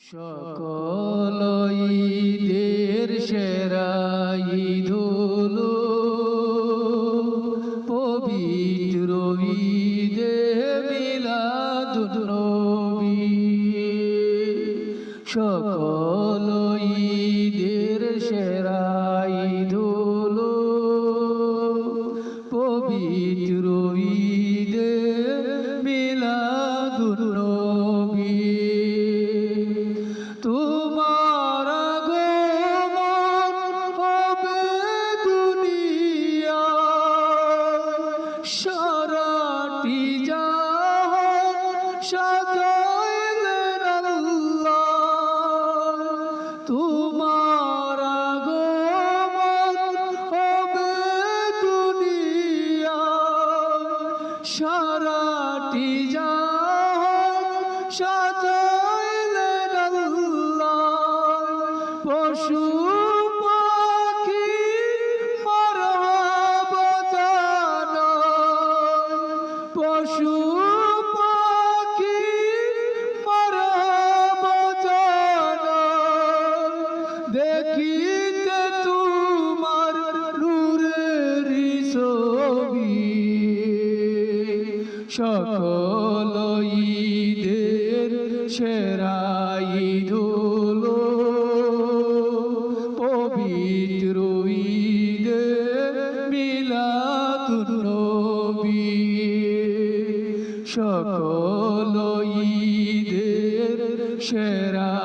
সকল ঈদের সেরা সারাটি জাহান সাজাইলেন আল্লাহ। পশু পাখি মারহাবা জানায় পশু সকল ঈদের সেরা ঈদ হলো পবিত্র ঈদে মিলাদুন্নবী সকল ঈদের সেরা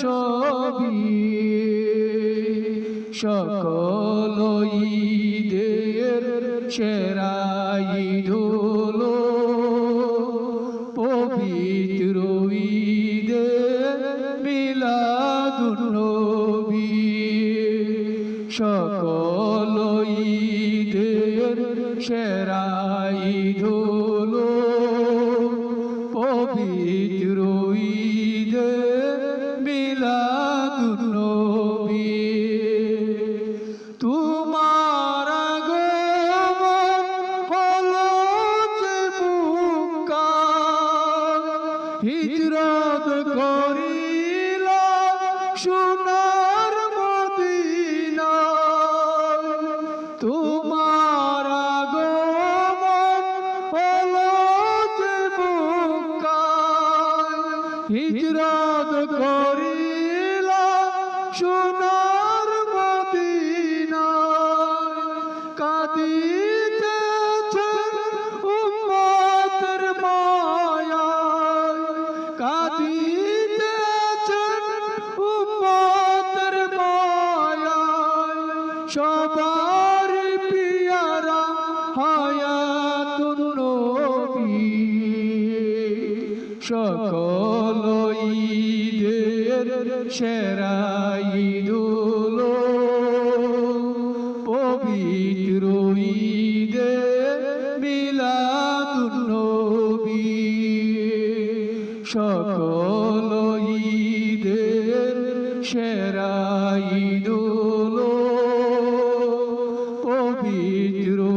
দুনিয়ার সকল ঈদের সেরা ঈদ হলো পবিত্র ঈদে মিলাদুন্নবী সকল ঈদের সেরা হিজরত করিলা সোনার মদিনা। তোমার আগমন হলো যে হিজরত করিলা সোনার মদিনা কাঁদিতেছেন আমার পিয়ারা হায়াতুন নবী। সকল ঈদের সেরা ঈদুল পবিত্র ঈদে মিলাদুন নবী। সকল ঈদের সেরা ঈদুল You know.